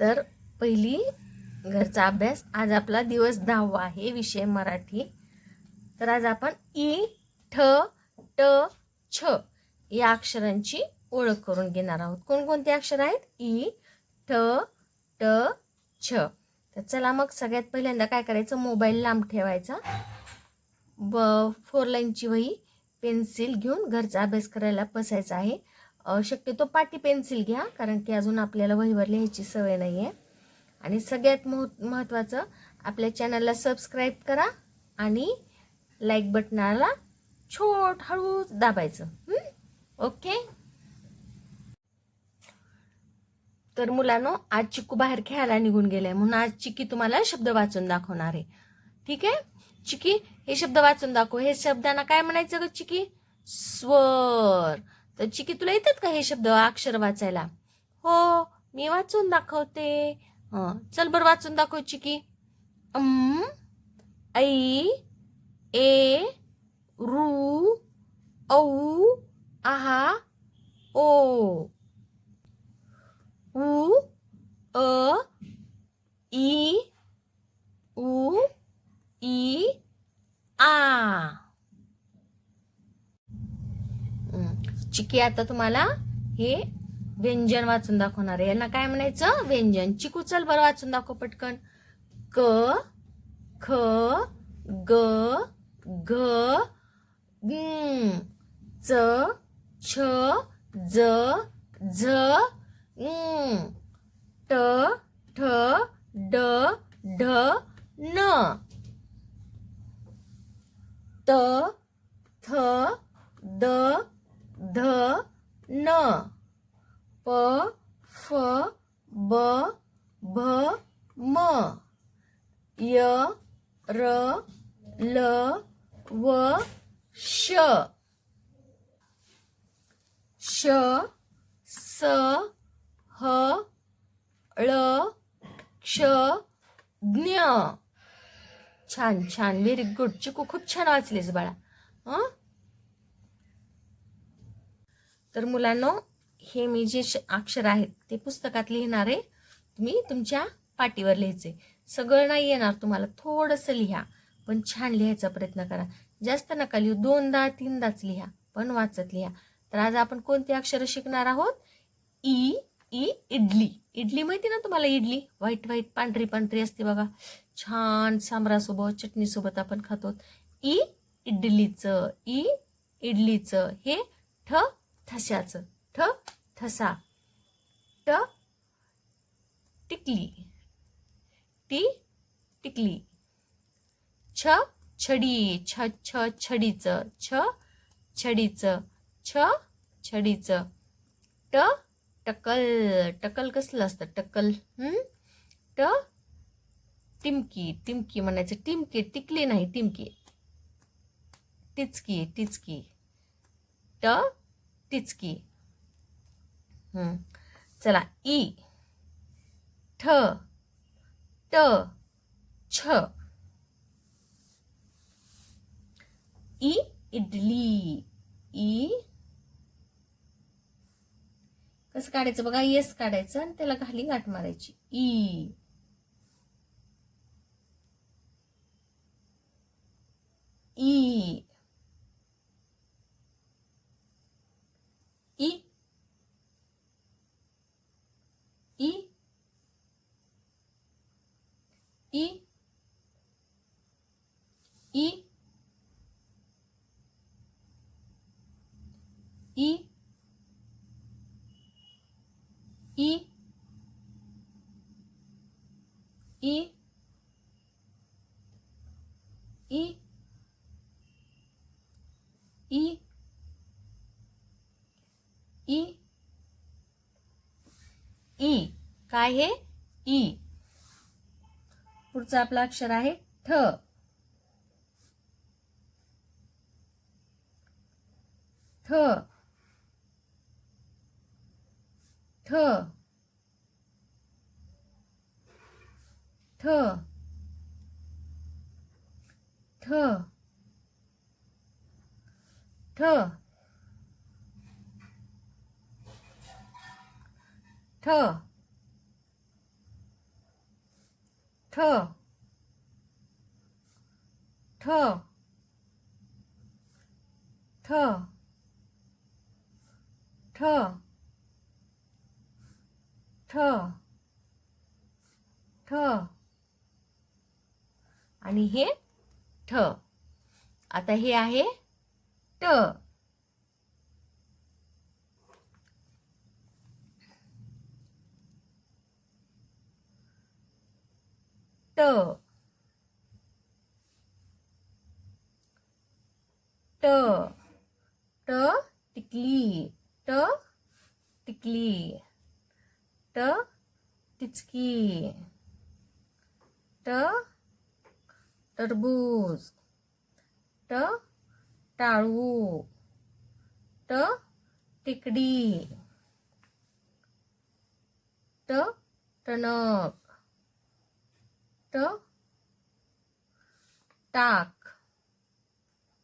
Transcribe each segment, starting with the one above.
तर पहिली घरचा अभ्यास. आज आपला दिवस दहावा आहे विषय मराठी. तर आज आपण ई ठ ट छ या अक्षरांची ओळख करून घेणार आहोत. कोणकोणते अक्षर आहेत? ई ठ ट छ. तर चला मग सगळ्यात पहिल्यांदा काय करायचं? मोबाईल लांब ठेवायचा. ब फोर लाईनची वही पेन्सिल घेऊन घरचा अभ्यास करायला बसायचा आहे. शक्यतो पाटी पेन्सिल घ्या कारण की अजून आपल्याला वहीवर लिहायची सवय नाही आहे आणि सगळ्यात मह महत्त्वाचं आपल्या चॅनलला सबस्क्राईब करा आणि लाईक बटनाला छोट हळूच दाबायचं. ओके तर मुलांनो आज चिक्कू बाहेर खेळायला निघून गेलाय म्हणून आज चिकी तुम्हाला शब्द वाचून दाखवणार आहे. ठीक आहे? चिकी हे शब्द वाचून दाखव. हे शब्दांना काय म्हणायचं ग चिकी? स्वर. तर चिकी तुला येतात का हे शब्द अक्षर वाचायला? हो मी वाचून दाखवते. हं, चल बरं वाचून दाखव चिकी. अम ऐ ए रू औ आहा ओ उ अ ई उ ई आ हं. चिकी आता तुम्हाला हे व्यंजन वाचून दाखवणार आहे. यांना काय म्हणायचं? व्यंजन. चिकू चल बरं वाचून दाखव पटकन. क ख ग घ च छ ज झ ट ठ ड ढ न. त थ द ध न. प फ ब भ म. य र ल व श. श स ह ळ क्ष ज्ञ. छान छान. व्हेरी गुड चिकू खूप छान वाचलीस बाळा. हं? तर मुलांनो हे मी जे श- अक्षर आहेत ते पुस्तकात लिहिणार आहे तुम्ही तुमच्या पाटीवर लिहायचे. सगळं नाही येणार तुम्हाला थोडंसं लिहा पण छान लिहायचा प्रयत्न करा. जास्त नका लिहू दोनदा तीनदाच लिहा पण वाचत लिहा. तर आज आपण कोणती अक्षरं शिकणार आहोत? E E idli. इडली माहिती ना तुम्हाला इडली? व्हाईट व्हाईट पांढरी पांढरी असते बघा. छान सांबरासोबत चटणीसोबत आपण खातो. ई इडलीचं ई इडलीचं हे ठ ठशाचं ठ ठसा. ट टिकली. टी टिकली. छ छडी. छ छ छडीचं. छ छडीचं. छ छडीचं. ट टकल. टकल कसलं असतं? टकल. ट टिमकी. टिमकी म्हणायचं. टिमकी टिकली नाही. टिमकी. टिचकी टिचकी. ट टिचकी चला ई ठ ट छ. ई इडली. ई कसं काढायचं? बघा येस काढायचं आणि त्याला खाली गाठ मारायची. ई ई ई ई ई ई ई ई ई ई ई ई. काय हे? ई. पुढचा आपलं अक्षर आहे ठ. ठ. ठ ठ ठ ठ ठ ठ ठ ठ ठ ठ ठ आणि हे ठ. आता हे आहे ट. ट ट ट. टिकली. ट. टिकली. ट टिचकी ट टरबूज. ट टाळू. ट टिकडी. ट टणक. ट टाक.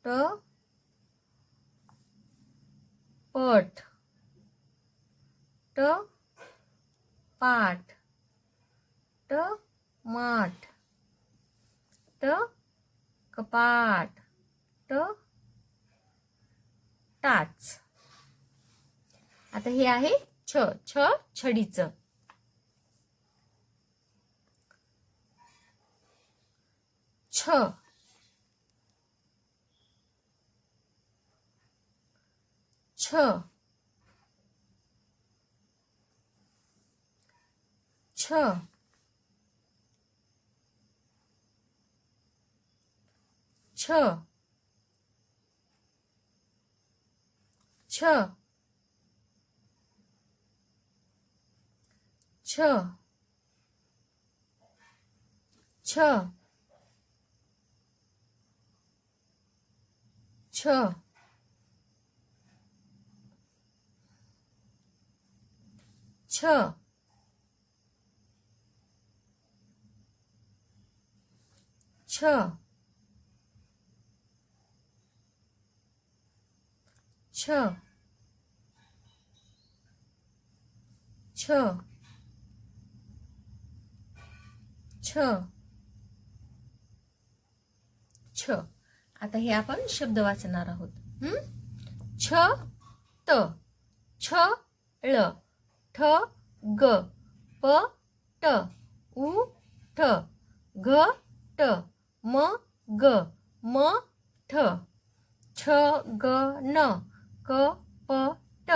ट पट. ट पाठ. ट माठ. ट कपाट ट टाच. आता हे आहे छ छ छडीचं. छ. छ. 쳐. 쳐. 쳐. 쳐. 쳐. 쳐. 쳐. छ। छ। छ। छ। छ। आता हे आपण शब्द वाचणार आहोत. छ त छ ळ ठ ग प ट उ ठ घ ट. म ग म ठ. छ ग न क प ट.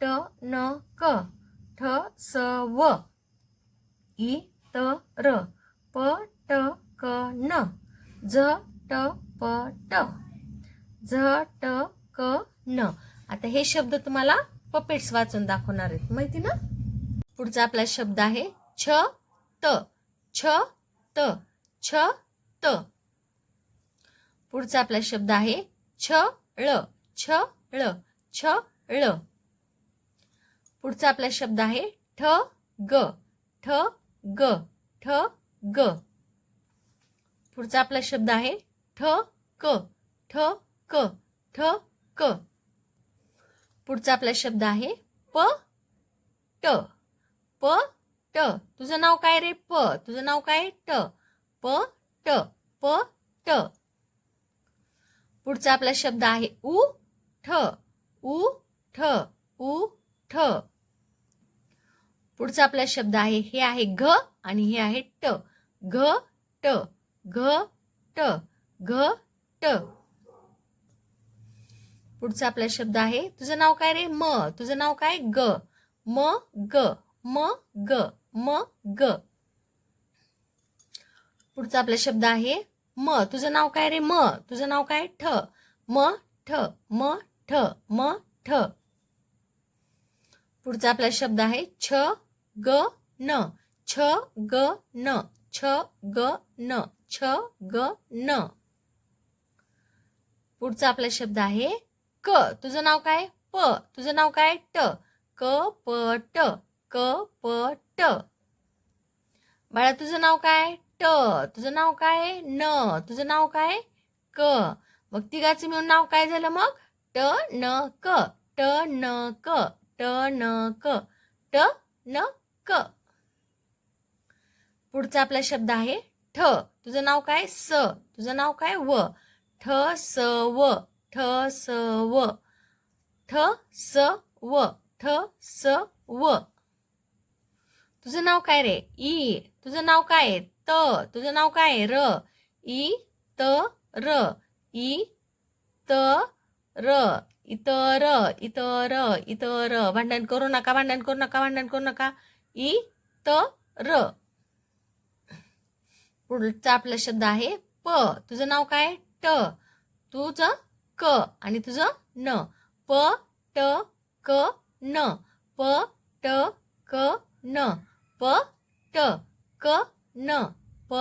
ट न क. ठ स व. इ त र. प ट क न. ज ट प ट. झ ट क न. आता हे शब्द तुम्हाला पपेट्स वाचून दाखवणार आहेत. माहिती ना? पुढचा आपला शब्द आहे छ त. छ त. छ त पुढचा आपला शब्द आहे छ ळ छ ळ छ ळ. पुढचा आपला शब्द आहे ठ ग ठ ग ठ ग. पुढचा आपला शब्द आहे ठ क ठ क ठ क. पुढचा आपला शब्द आहे प ट. प ट. तुझं नाव काय रे? प. तुझं नाव काय? ट. प ट प ट. पुढचा आपला शब्द आहे उ ठ. उ ठ उ ठ. पुढचा आपला शब्द आहे हे आहे घ आणि हे आहे ट. घ ट. घ ट. घ ट. पुढचा आपला शब्द आहे तुझं नाव काय रे? म. तुझं नाव काय? ग. म ग. म ग. म ग. पुढचा आपला शब्द आहे म. तुझं नाव काय रे? म. तुझं नाव काय? ठ. म. ठ. म. ठ. म. ठ. पुढचा आपला शब्द आहे छ ग न. छ ग न. छ ग न. छ ग न. पुढचा आपला शब्द आहे क. तुझं नाव काय? प. तुझं नाव काय? ट. क प ट. क प ट. बाळा तुझं नाव काय? ट तुझं नाव काय? न तुझं नाव काय? क. मग तिघाचं मिळून नाव काय झालं मग? ट न क. ट न क. ट न क. ट न क. पुढचा आपला शब्द आहे ठ. तुझं नाव काय? स. तुझं नाव काय? व. ठ स व. ठ स व. ठ स व. ठ स व. तुझं नाव काय रे? ई. तुझं नाव काय? आहे? त तुझं नाव काय आहे? र. इ त र. इ त र. इतर इतर इतर. भांडण करू नका भांडण करू नका भांडण करू नका. इ त र. पुढचा आपला शब्द आहे प. तुझं नाव काय? ट. तुझं क आणि तुझं न. प ट क न. प ट क न. प ट क न प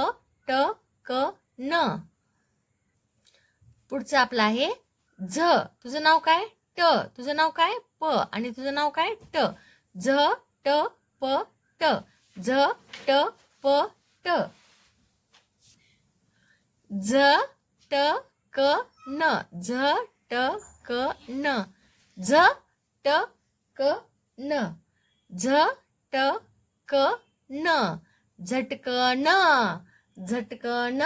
ट क न. पुढचं आपलं आहे झ. तुझं नाव काय? ट. तुझं नाव काय? प. आणि तुझं नाव काय? ट. झ ट प ट. झ ट प ट. झ ट क न. झ ट क न. झ ट क न. झ ट क न. झटकन झटकन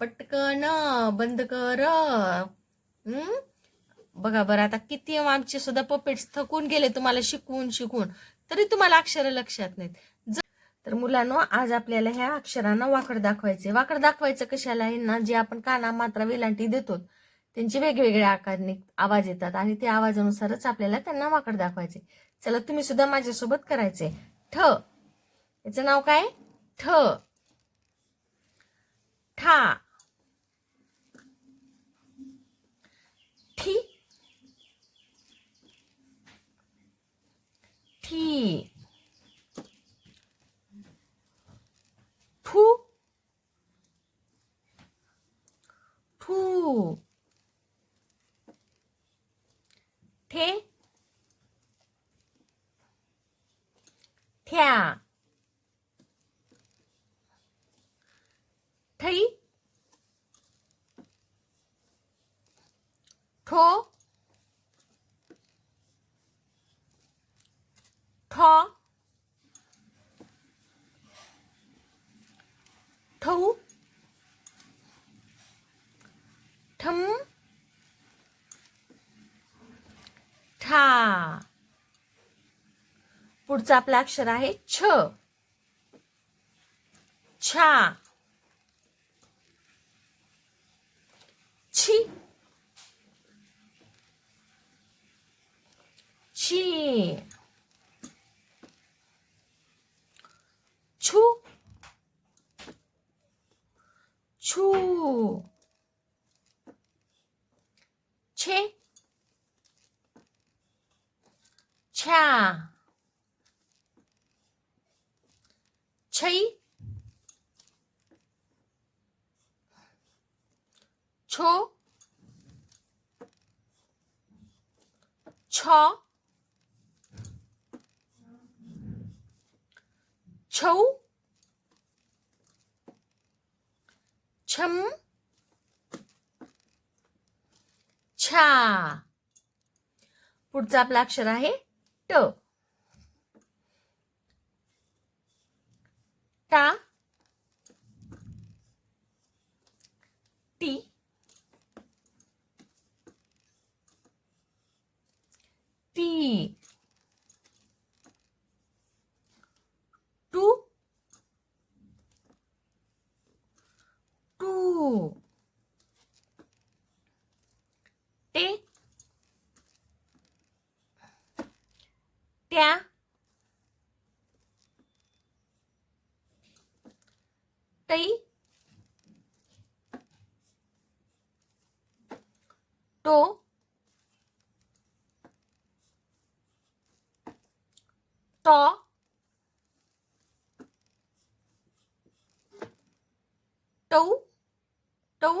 पटकन बंद कर. बघा बरं आता किती आमचे सुद्धा पपेट्स थकून गेले तुम्हाला शिकवून शिकवून. तरी तुम्हाला अक्षर लक्षात नाहीत. तर मुलांनो आज आपल्याला ह्या अक्षरांना वाकड दाखवायचे वाकड दाखवायचं कशाला आहे ना जे आपण काना मात्रा वेलांटी देतो त्यांचे वेगवेगळे आकारने आवाज येतात आणि त्या आवाजानुसारच आपल्याला त्यांना वाकड दाखवायचे चला तुम्ही सुद्धा माझ्यासोबत करायचे ठ. याचं नाव काय? ठ ठा ठी ठी ठू ठू ठो ठ ठऊ ठम ठा पुढचं आपलं अक्षर आहे छ. छा. छी. ची छू छू छे छा छै छो छ छौ छम छा पुढचा आपला अक्षर आहे ट टा टी टी टू टे त्या तै टो टॉ टौ टौ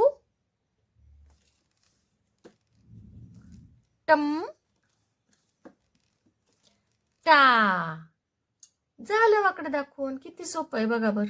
टम टा. झालं वाकडं दाखवून. किती सोपं आहे बघा बर.